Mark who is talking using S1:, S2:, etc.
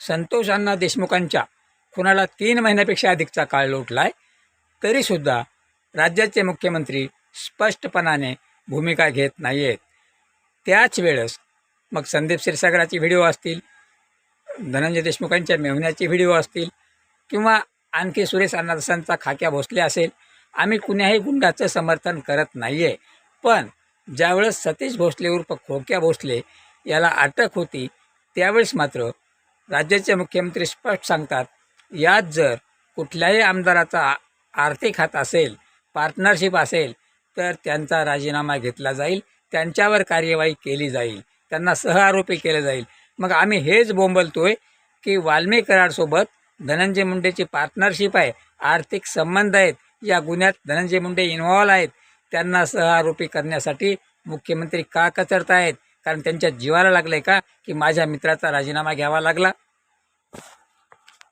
S1: संतोष अण्णा देशमुखांच्या खुनाला तीन महिन्यापेक्षा अधिकचा काळ लोटला आहे तरीसुद्धा राज्याचे मुख्यमंत्री स्पष्टपणाने भूमिका घेत नाही आहेत त्याच वेळेस मग संदीप क्षीरसागराची व्हिडिओ असतील धनंजय देशमुखांच्या मेहण्याची व्हिडिओ असतील किंवा आणखी सुरेश अण्णादासांचा खाक्या भोसले असेल आम्ही कुण्याही गुंडाचं समर्थन करत नाही आहे पण ज्यावेळेस सतीश भोसले उर्फ खोक्या भोसले याला अटक होती त्यावेळेस मात्र राज्याचे मुख्यमंत्री स्पष्ट सांगतात यात जर कुठल्याही आमदाराचा आर्थिक हात असेल पार्टनरशिप असेल तर त्यांचा राजीनामा घेतला जाईल त्यांच्यावर कार्यवाही केली जाईल त्यांना सहआरोपी केलं जाईल. मग आम्ही हेच बोंबलतो आहे की वाल्मी कराडसोबत धनंजय मुंडेची पार्टनरशिप आहे आर्थिक संबंध आहेत या गुन्ह्यात धनंजय मुंडे इन्व्हॉल्व आहेत त्यांना सहआरोपी करण्यासाठी मुख्यमंत्री का कचरत आहेत कारण त्यांच्या जीवाला लागलं आहे का? की माझ्या मित्राचा राजीनामा घ्यावा लागला.